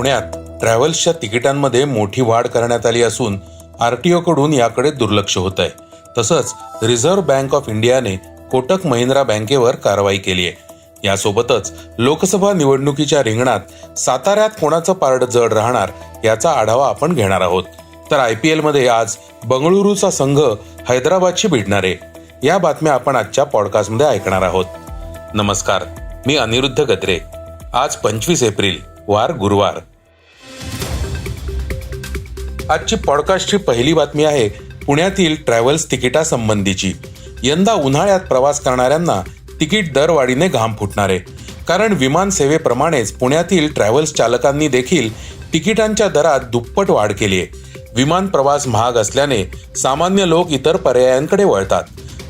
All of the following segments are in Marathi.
पुण्यात ट्रॅव्हल्सच्या तिकिटांमध्ये मोठी वाढ करण्यात आली असून आर टी ओकडून याकडे दुर्लक्ष होत आहे तसंच रिझर्व्ह बँक ऑफ इंडियाने कोटक महिंद्रा बँकेवर कारवाई केली आहे. यासोबतच लोकसभा निवडणुकीच्या रिंगणात साताऱ्यात कोणाचं पारड जड राहणार याचा आढावा आपण घेणार आहोत. तर आय पी एलमध्ये आज बंगळुरूचा संघ हैदराबादशी भिडणार आहे. या बातम्या आपण आजच्या पॉडकास्टमध्ये ऐकणार आहोत. नमस्कार मी अनिरुद्ध गत्रे आज पंचवीस एप्रिल वार गुरुवार. आजची पॉडकास्टची पहिली बातमी आहे पुण्यातील ट्रॅव्हल्स तिकिटासंबंधीची. यंदा उन्हाळ्यात प्रवास करणाऱ्यांना तिकीट दरवाढीने घाम फुटणार. आहे कारण विमानसेवेप्रमाणेच पुण्यातील ट्रॅव्हल्स चालकांनी देखील तिकिटांच्या दरात दुप्पट वाढ केली आहे. विमान प्रवास महाग असल्याने सामान्य लोक इतर पर्यायांकडे वळतात.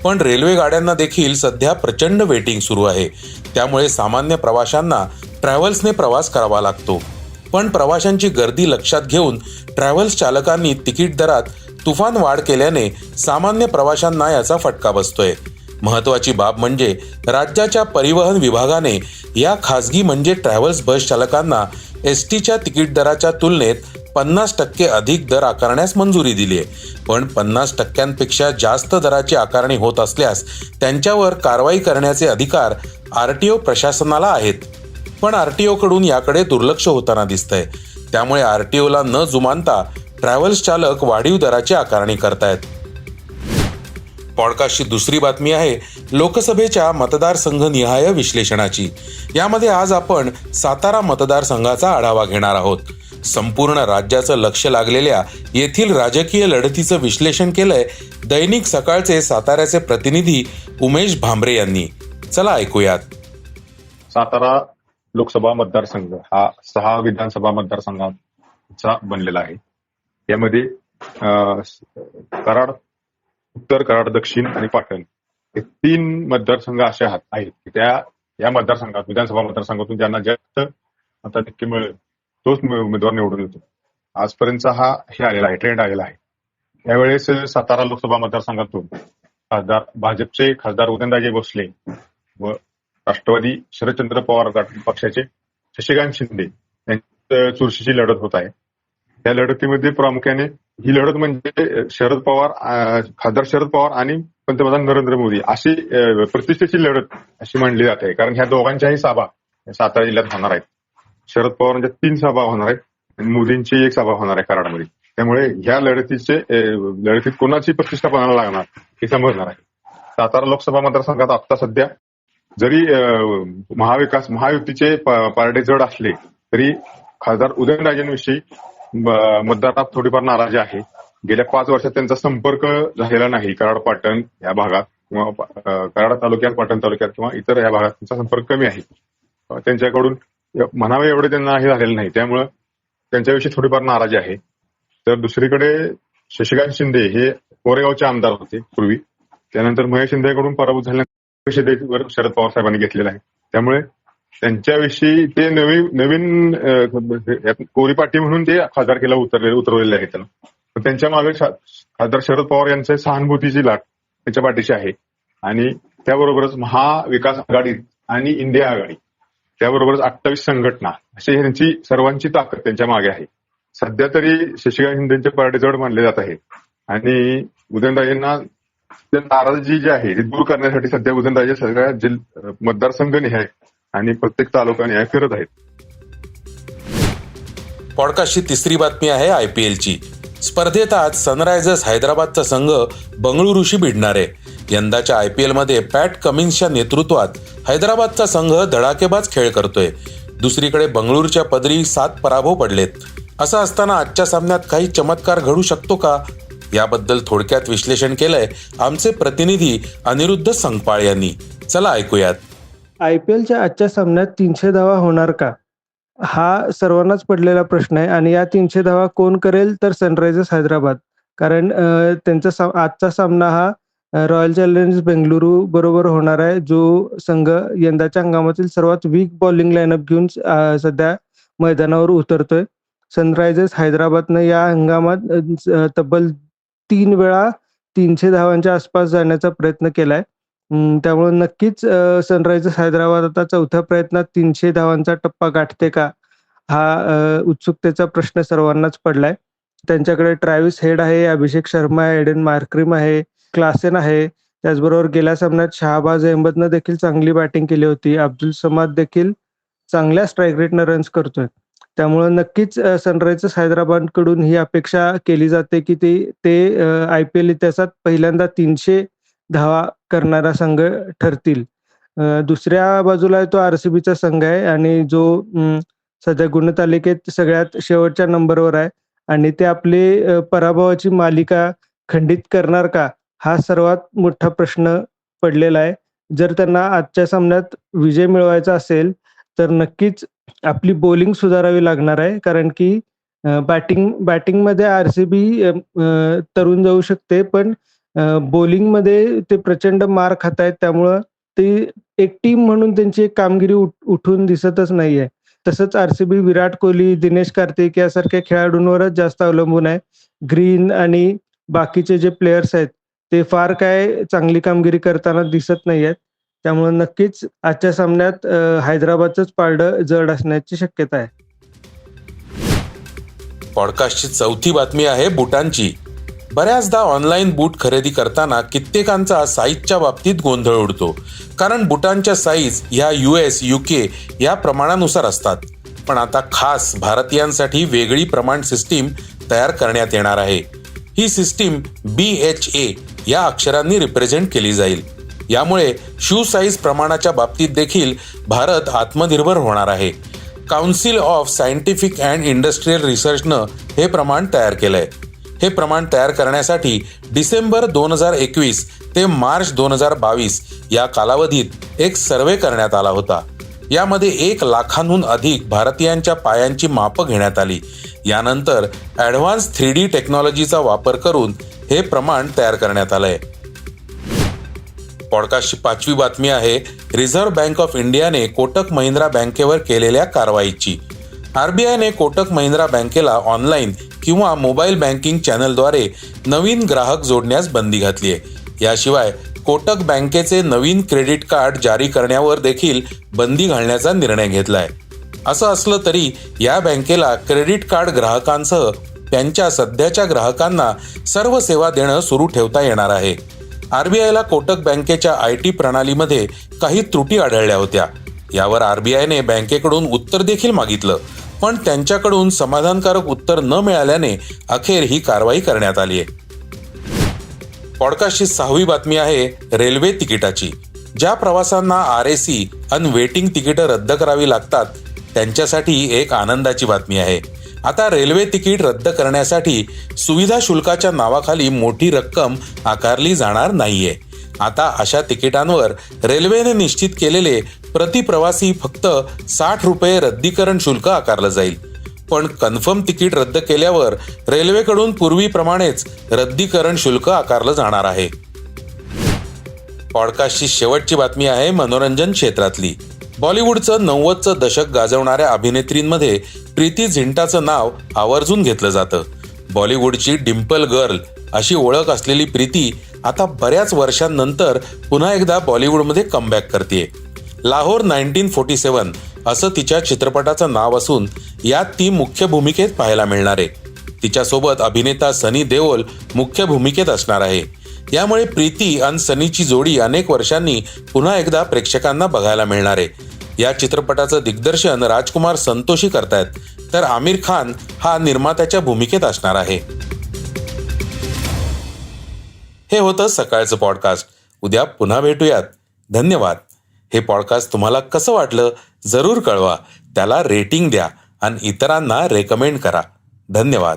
पण रेल्वे गाड्यांना देखील सध्या प्रचंड वेटिंग सुरू आहे. त्यामुळे सामान्य प्रवाशांना ट्रॅव्हल्सने प्रवास करावा लागतो. पण प्रवाशांची गर्दी लक्षात घेऊन ट्रॅव्हल्स चालकांनी तिकीट दरात तुफान वाढ केल्याने सामान्य प्रवाशांना याचा फटका बसतोय. महत्वाची बाब म्हणजे राज्याच्या परिवहन विभागाने या खासगी म्हणजे ट्रॅव्हल्स बस चालकांना एस टीच्या तिकीट दराच्या तुलनेत पन्नास टक्के अधिक दर आकारण्यास मंजुरी दिली आहे. पण पन्नास टक्क्यांपेक्षा जास्त दराची आकारणी होत असल्यास त्यांच्यावर कारवाई करण्याचे अधिकार आर टी ओ प्रशासनाला आहेत. पण आरटीओ कडून याकडे दुर्लक्ष होताना दिसतंय. त्यामुळे आरटीओला न जुमानता ट्रॅव्हल्स चालक वाढीव दराची आकारणी करतायत. पॉडकास्टची दुसरी बातमी आहे लोकसभेच्या मतदारसंघनिहाय विश्लेषणाची. यामध्ये आज आपण सातारा मतदारसंघाचा आढावा घेणार आहोत. संपूर्ण राज्याचं लक्ष लागलेल्या येथील राजकीय लढतीचं विश्लेषण केलंय दैनिक सकाळचे साताऱ्याचे प्रतिनिधी उमेश भांबरे यांनी. चला ऐकूयात. सातारा लोकसभा मतदारसंघ हा सहा विधानसभा मतदारसंघाचा बनलेला आहे. यामध्ये कराड उत्तर कराड दक्षिण आणि पाटण हे तीन मतदारसंघ असे आहेत. की त्या या मतदारसंघात विधानसभा मतदारसंघातून ज्यांना जास्त आता मताधिक्य मिळेल तोच उमेदवार निवडून येतो. आजपर्यंतचा हा हे आलेला आहे ट्रेंड आलेला आहे. यावेळेस सातारा लोकसभा मतदारसंघातून खासदार भाजपचे खासदार उदयनराजे भोसले व राष्ट्रवादी शरदचंद्र पवार गट पक्षाचे शशिकांत शिंदे यांची चुरशीची लढत होत आहे. या लढतीमध्ये प्रामुख्याने ही लढत म्हणजे शरद पवार खासदार शरद पवार आणि पंतप्रधान नरेंद्र मोदी अशी प्रतिष्ठेची लढत अशी मानली जाते कारण ह्या दोघांच्याही सभा सातारा जिल्ह्यात होणार आहेत. शरद पवारांच्या तीन सभा होणार आहेत आणि मोदींची एक सभा होणार आहे कराडमध्ये. त्यामुळे ह्या लढतीचे लढतीत कोणाची प्रतिष्ठा कोणाला लागणार हे समजणार आहे. सातारा लोकसभा मतदारसंघात आता सध्या जरी महाविकास महायुतीचे पारडे जड असले तरी खासदार उदयनराजेंविषयी मतदारात थोडीफार नाराजी आहे. गेल्या पाच वर्षात त्यांचा संपर्क झालेला नाही कराड पाटण या भागात किंवा कराड तालुक्यात पाटण तालुक्यात किंवा इतर या भागात त्यांचा संपर्क कमी आहे. त्यांच्याकडून म्हणावे एवढे त्यांना हे झालेलं नाही. त्यामुळं त्यांच्याविषयी थोडीफार नाराजी आहे. तर दुसरीकडे शशिकांत शिंदे हे कोरेगावचे आमदार होते पूर्वी. त्यानंतर महेश शिंदेकडून पराभूत झाल्यानंतर परिषदेवर शरद पवार साहेबांनी घेतलेला आहे त्यामुळे त्यांच्याविषयी ते नवीन नवीन कोरी पाटी म्हणून ते खासदारकीला उतरले उतरवलेले आहेत त्यांना त्यांच्या मागे खासदार शरद पवार यांच्या सहानुभूतीची लाट त्यांच्या पाठीशी आहे. आणि त्याबरोबरच महाविकास आघाडी आणि इंडिया आघाडी त्याबरोबरच अठ्ठावीस संघटना अशी यांची सर्वांची ताकद त्यांच्या मागे आहे. सध्या तरी शशिकांत शिंदेचे पार्टीजवळ मानले जात आहे. आणि उदयनराजेंना नाराजी जी आहे ती दूर करण्यासाठी सध्या उदयनराजे सगळ्या जिल्ह मतदारसंघ निहाय आणि प्रत्येक तालुका निहाय फिरत आहेत. पॉडकास्टची तिसरी बातमी आहे आयपीएलची स्पर्धेत आज सनरायझर्स हैदराबादचा संघ बंगळुरूशी भिडणार. आहे यंदाच्या आय पी एलमध्ये पॅट कमिन्सच्या नेतृत्वात हैदराबादचा संघ धडाकेबाज खेळ करतोय. दुसरीकडे बंगळुरूच्या पदरी सात पराभव पडलेत. असं असताना आजच्या सामन्यात काही चमत्कार घडू शकतो का? याबद्दल थोडक्यात विश्लेषण केलंय आमचे प्रतिनिधी अनिरुद्ध संगपाळ यांनी. चला ऐकूयात. आय पी एलच्या आजच्या सामन्यात तीनशे धावा होणार का? हा सर्वांनाच पडलेला प्रश्न आहे आणि या तीनशे धावा कोण करेल तर सनरायझर्स हैदराबाद. कारण त्यांचा सा- आजचा सामना हा रॉयल चॅलेंजर्स बेंगलुरू बरोबर होणार आहे जो संघ यंदाच्या हंगामातील सर्वात वीक बॉलिंग लाईनअप घेऊन सध्या मैदानावर उतरतोय. सनरायझर्स हैदराबादनं या हंगामात तब्बल तीन वेळा तीनशे धावांच्या आसपास जाण्याचा प्रयत्न केलाय त्यामुळे नक्कीच सनरायझर्स हैदराबाद आता चौथ्या प्रयत्नात तीनशे धावांचा टप्पा गाठते का हा उत्सुकतेचा प्रश्न सर्वांनाच पडलाय. त्यांच्याकडे ट्रॅव्हिस हेड आहे, अभिषेक शर्मा आहे, एडेन मार्क्रिम आहे, क्लासेन आहे. त्याचबरोबर गेल्या सामन्यात शहाबाज अहमदनं देखील चांगली बॅटिंग केली होती. अब्दुल समाद देखील चांगल्या स्ट्राईक रेटनं रन्स करतोय. त्यामुळं नक्कीच सनरायझर्स हैदराबादकडून ही अपेक्षा केली जाते, की ते ते आय-पी-एल इतिहासात पहिल्यांदा तीनशे धावा करणारा संघ ठरतील. दुसऱ्या बाजूला तो आर-सी-बीचा संघ आहे आणि जो सध्या गुणतालिकेत सगळ्यात शेवटच्या नंबरवर आहे आणि ते आपली पराभवाची मालिका खंडित करणार का? हा सर्वात मोठा प्रश्न पडलेला आहे. जर त्यांना आजच्या सामन्यात विजय मिळवायचा असेल, तर नक्कीच आपली बॉलिंग सुधारावी लागणार आहे. कारण की बॅटिंग बॅटिंगमध्ये आर-सी-बी तरुण जाऊ शकते, पण बॉलिंगमध्ये ते प्रचंड मार खातायत. त्यामुळं ती एक टीम म्हणून त्यांची एक कामगिरी उठून दिसतच नाहीये. तसंच आर-सी-बी विराट कोहली, दिनेश कार्तिक यासारख्या खेळाडूंवरच जास्त अवलंबून आहे. ग्रीन आणि बाकीचे जे प्लेयर्स आहेत, ते फार काय चांगली कामगिरी करताना दिसत नाही आहेत त्यामुळे नक्कीच आजच्या सामन्यात हैदराबादचंच पारडं जड असण्याची शक्यता आहे. पॉडकास्टची चौथी बातमी आहे बुटांची. बऱ्याचदा ऑनलाईन बूट खरेदी करताना कित्येकांचा साईजच्या बाबतीत गोंधळ उडतो. कारण बुटांच्या साईज ह्या यू एस यू के या प्रमाणानुसार असतात. पण आता खास भारतीयांसाठी वेगळी प्रमाण सिस्टीम तयार करण्यात येणार आहे. ही सिस्टीम बी एच ए या अक्षरांनी रिप्रेझेंट केली जाईल. यामुळे शू साईज प्रमाणाच्या बाबतीत देखील भारत आत्मनिर्भर होणार आहे. Council of scientific and industrial रिसर्चनं हे प्रमाण तयार केलंय. हे प्रमाण तयार करण्यासाठी डिसेंबर दोन हजार एकवीस ते मार्च दोन हजार बावीस या कालावधीत एक सर्वे करण्यात आला होता. यामध्ये एक लाखांहून अधिक भारतीयांच्या पायांची मापं घेण्यात आली. यानंतर ॲडव्हान्स थ्री डी टेक्नॉलॉजीचा वापर करून हे प्रमाण तयार करण्यात आलंय. पॉडकास्टची पाचवी बातमी आहे रिझर्व्ह बँक ऑफ इंडियाने कोटक महिंद्रा बँकेवर केलेल्या कारवाईची. आरबीआयने कोटक महिंद्रा बँकेला ऑनलाईन किंवा मोबाईल बँकिंग चॅनलद्वारे नवीन ग्राहक जोडण्यास बंदी घातली आहे याशिवाय कोटक बँकेचे नवीन क्रेडिट कार्ड जारी करण्यावर देखील बंदी घालण्याचा निर्णय घेतलाय. असं असलं तरी या बँकेला क्रेडिट कार्ड ग्राहकांसह त्यांच्या सध्याच्या ग्राहकांना सर्व सेवा देणं सुरू ठेवता येणार आहे. आरबीआयला कोटक बँकेच्या आय टी प्रणालीमध्ये काही त्रुटी आढळल्या होत्या. यावर आरबीआयने बँकेकडून उत्तर देखील मागितलं. पण त्यांच्याकडून समाधानकारक उत्तर न मिळाल्याने अखेर ही कारवाई करण्यात आली आहे. पॉडकास्टची सहावी बातमी आहे रेल्वे तिकिटाची. ज्या प्रवासांना आर ए सी अन वेटिंग तिकीटं रद्द करावी लागतात त्यांच्यासाठी एक आनंदाची बातमी आहे. आता रेल्वे तिकीट रद्द करण्यासाठी सुविधा शुल्काच्या नावाखाली मोठी रक्कम आकारली जाणार नाहीये. आता अशा तिकिटांवर रेल्वेने निश्चित केलेले प्रति प्रवासी फक्त साठ रुपये रद्दीकरण शुल्क आकारलं जाईल. पण कन्फर्म तिकीट रद्द केल्यावर रेल्वेकडून पूर्वीप्रमाणेच रद्दीकरण शुल्क आकारलं जाणार आहे. पॉडकास्टची शेवटची बातमी आहे मनोरंजन क्षेत्रातली. बॉलिवूडचं नव्वदचं दशक गाजवणाऱ्या अभिनेत्रींमध्ये प्रीती झिंटाचं नाव आवर्जून घेतलं जातं. बॉलिवूडची डिम्पल गर्ल अशी ओळख असलेली प्रीती आता बऱ्याच वर्षांनंतर पुन्हा एकदा बॉलिवूडमध्ये कमबॅक करते लाहोर नाईन्टीन फोर्टी सेवन असं तिच्या चित्रपटाचं नाव असून यात ती मुख्य भूमिकेत पाहायला मिळणार आहे. तिच्यासोबत अभिनेता सनी देओल मुख्य भूमिकेत असणार आहे. यामुळे प्रीती आणि सनीची जोडी अनेक वर्षांनी पुन्हा एकदा प्रेक्षकांना बघायला मिळणार आहे. या चित्रपटाचं दिग्दर्शन राजकुमार संतोषी करतायत तर आमिर खान हा निर्मात्याच्या भूमिकेत असणार आहे. हे होतं सकाळचं पॉडकास्ट. उद्या पुन्हा भेटूयात. धन्यवाद. हे पॉडकास्ट तुम्हाला कसं वाटलं जरूर कळवा. त्याला रेटिंग द्या आणि इतरांना रेकमेंड करा. धन्यवाद.